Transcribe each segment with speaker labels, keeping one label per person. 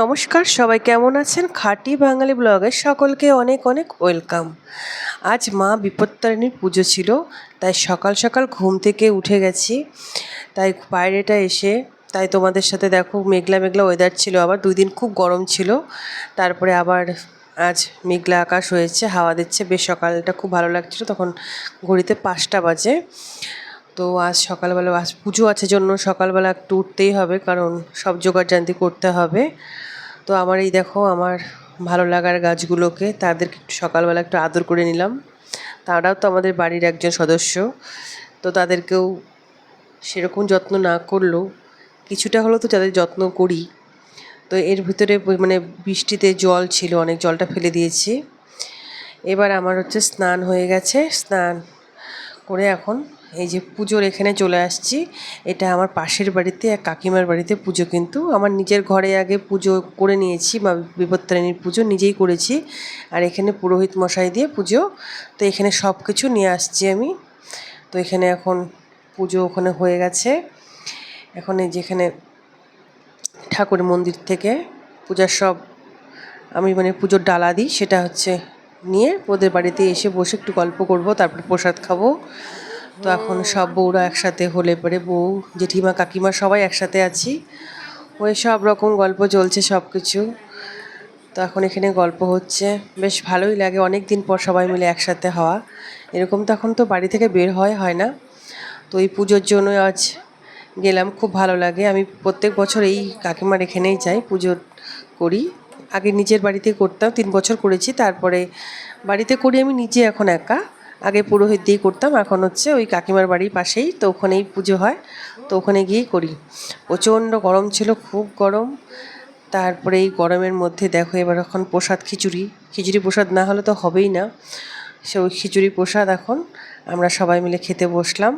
Speaker 1: নমস্কার, সবাই কেমন আছেন? খাঁটি বাঙালি ব্লগে সকলকে অনেক অনেক ওয়েলকাম। আজ মা বিপত্তারিণীর পুজো ছিল, তাই সকাল সকাল ঘুম থেকে উঠে গেছি। তাই বাইরেটা এসে, তাই তোমাদের সাথে দেখো মেঘলা মেঘলা ওয়েদার ছিল, আবার দুই দিন খুব গরম ছিল। তারপরে আবার আজ মেঘলা আকাশ হয়েছে, হাওয়া দিচ্ছে, বেশ সকালটা খুব ভালো লাগছিল, তখন ঘড়িতে পাঁচটা বাজে। তো আজ সকালবেলা, আজ পুজো আছে জন্য সকালবেলা একটু উঠতেই হবে, কারণ সব জোগাড় জান্তি করতে হবে। তো আমার এই দেখো, আমার ভালো লাগার গাছগুলোকে তাদেরকে একটু সকালবেলা একটু আদর করে নিলাম। তারাও তো আমাদের বাড়ির একজন সদস্য, তো তাদেরকেও সেরকম যত্ন না করলেও কিছুটা হলেও তো তাদের যত্ন করি। তো এর ভিতরে মানে বৃষ্টিতে জল ছিল, অনেক জলটা ফেলে দিয়েছি। এবার আমার হচ্ছে স্নান হয়ে গেছে, স্নান করে এখন এই যে পুজোর এখানে চলে আসছি। এটা আমার পাশের বাড়িতে, এক কাকিমার বাড়িতে পুজো কিন্তু। আমার নিজের ঘরে আগে পুজো করে নিয়েছি, বা বিপত্তারিণীর পুজো নিজেই করেছি। আর এখানে পুরোহিত মশাই দিয়ে পুজো। তো এখানে সব কিছু নিয়ে আসছি আমি। তো এখানে এখন পুজো ওখানে হয়ে গেছে। এখন এই যেখানে ঠাকুর মন্দির থেকে পূজার সব আমি মানে পুজোর ডালা দিই, সেটা হচ্ছে নিয়ে ওদের বাড়িতে এসে বসে একটু গল্প করব, তারপর প্রসাদ খাব। তো এখন সব বউরা একসাথে হলে পরে বউ, জেঠিমা, কাকিমা সবাই একসাথে আছি। ওই সব রকম গল্প চলছে সব কিছু তো এখন এখানে গল্প হচ্ছে। বেশ ভালোই লাগে অনেক দিন পর সবাই মিলে একসাথে হওয়া। এরকম তো এখন তো বাড়ি থেকে বের হয় হয় না। তো এই পুজোর জন্য আজ গেলাম, খুব ভালো লাগে। আমি প্রত্যেক বছর এই কাকিমার এখানেই যাই, পুজো করি। আগে নিজের বাড়িতে করতাম, তিন বছর করেছি, তারপরে বাড়িতে করি আমি, নিজে এখন একা। আগে পুরোহিত দিয়ে করতাম, এখন হচ্ছে ওই কাকিমার বাড়ির পাশেই, তো ওখানেই পুজো হয়, তো ওখানে গিয়েই করি। প্রচণ্ড গরম ছিল, খুব গরম। তারপরে এই গরমের মধ্যে দেখো, এবার এখন প্রসাদ খিচুড়ি। খিচুড়ি প্রসাদ না হলে তো হবেই না। সে ওই খিচুড়ি প্রসাদ এখন আমরা সবাই মিলে খেতে বসলাম।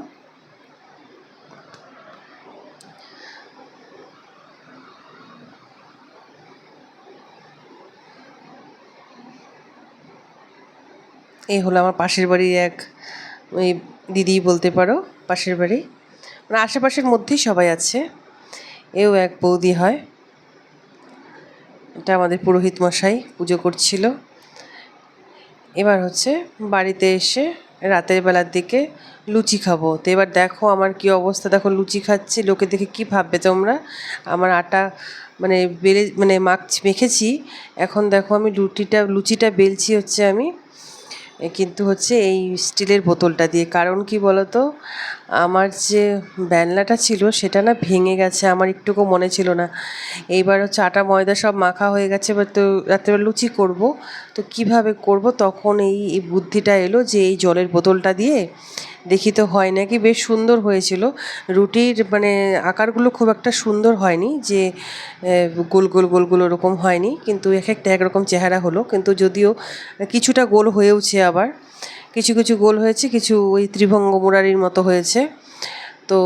Speaker 1: এই হলো আমার পাশের বাড়ির এক ওই দিদি বলতে পারো, পাশের বাড়ি। মানে আশেপাশের মধ্যেই সবাই আছে। এও এক বৌদি হয়। এটা আমাদের পুরোহিত মশাই পুজো করছিল। এবার হচ্ছে বাড়িতে এসে রাতের বেলার দিকে লুচি খাব। তো এবার দেখো আমার কি অবস্থা। দেখো লুচি খাচ্ছি, লোকে দেখে কি ভাববে তোমরা? আমার আটা মানে বেলে মানে মাখ মেখেছি। এখন দেখো আমি লুটিটা লুচিটা বেলছি হচ্ছে আমি কিন্তু হচ্ছে এই স্টিলের বোতলটা দিয়ে। কারণ কি বলতো? আমার যে ব্যানলাটা ছিল, সেটা না ভেঙে গেছে, আমার একটুকু মনে ছিল না। এইবার হচ্ছে আটা, ময়দা সব মাখা হয়ে গেছে, এবার তো রাত্রেবেলা লুচি করব। তো কীভাবে করব? তখন এই এই বুদ্ধিটা এলো যে এই জলের বোতলটা দিয়ে দেখি তো হয় নাকি, বেশ সুন্দর হয়েছিল। রুটির মানে আকারগুলো খুব একটা সুন্দর হয়নি যে গোল গোল গোল গোল ওরকম হয়নি। কিন্তু এক একটা একরকম চেহারা হলো। কিন্তু যদিও কিছুটা গোল হয়েওছে আবার। কিছু কিছু গোল হয়েছে, কিছু ওই ত্রিভঙ্গ মুরারির মতো হয়েছে। তো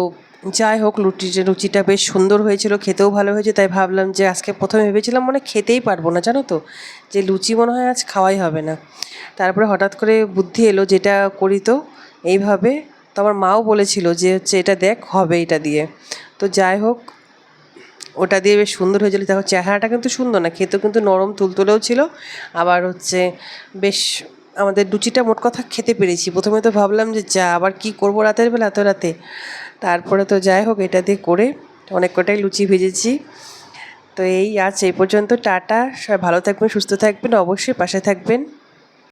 Speaker 1: যাই হোক লুচিটা লুচিটা বেশ সুন্দর হয়েছিল, খেতেও ভালো হয়েছে। তাই ভাবলাম যে, আজকে প্রথমে ভেবেছিলাম মনে খেতেই পারব না, জানো তো? যে, লুচি মনে হয় আজ খাওয়াই হবে না। তারপরে হঠাৎ করে বুদ্ধি এলো যেটা করি তো এইভাবে তো আমার মাও বলেছিল যে হচ্ছে এটা দেখ, হবে এটা দিয়ে। তো যাই হোক, ওটা দিয়ে বেশ সুন্দর হয়েছিল দেখো, চেহারাটা কিন্তু সুন্দর না, খেতেও কিন্তু নরম, তুলতুলেও ছিল। আবার হচ্ছে বেশ আমাদের লুচিটা মোট কথা খেতে পেরেছি। প্রথমে তো ভাবলাম যে যা, আবার কি করব রাতের বেলা এত রাতে? তারপরে তো যাই হোক, এটা দিয়ে করে অনেক কটাই লুচি ভেজেছি। তো এই আজ এই পর্যন্ত, টাটা। সবাই ভালো থাকবেন, সুস্থ থাকবেন, অবশ্যই পাশে থাকবেন।